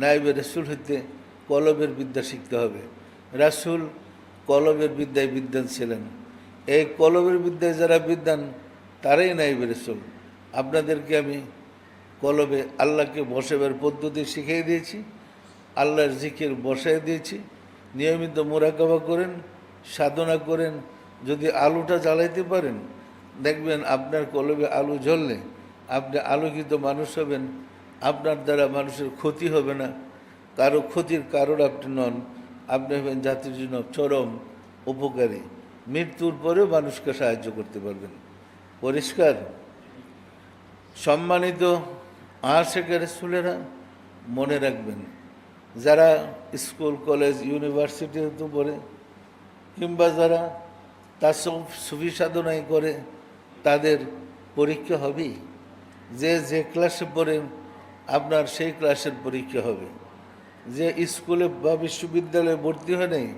নাইবে রসুল হইতে কলবের বিদ্যা শিখতে হবে। রাসুল কলবের বিদ্যায় বিদ্যান ছিলেন। এই কলবের বিদ্যায় যারা বিদ্যান, তারাই নাইবে রসুল। আপনাদেরকে আমি কলবে আল্লাহকে বসাবার পদ্ধতি শিখিয়ে দিয়েছি, আল্লাহর জিকির বসাই দিয়েছি। নিয়মিত মোরাকাবা করেন, সাধনা করেন, যদি আলুটা জ্বালাইতে পারেন, দেখবেন আপনার কলবে আলু জ্বললে, আপনি আলোকিত মানুষ হবেন। আপনার দ্বারা মানুষের ক্ষতি হবে না। কারও ক্ষতির কারণ আপনি নন। আপনি হবেন জাতির জন্য চরম উপকারী। মৃত্যুর পরেও মানুষকে সাহায্য করতে পারবেন। পরিষ্কার। সম্মানিত আশেকের স্কুলেরা মনে রাখবেন, যারা স্কুল, কলেজ, ইউনিভার্সিটিতে পড়ে, কিংবা যারা তার সব সুফি সাধনাই করে, তাদের পরীক্ষা হবেই। যে যে ক্লাসে পড়ে আপনার সেই ক্লাসের পরীক্ষা হবে। যে স্কুলে বা বিশ্ববিদ্যালয়ে ভর্তি হয় নাই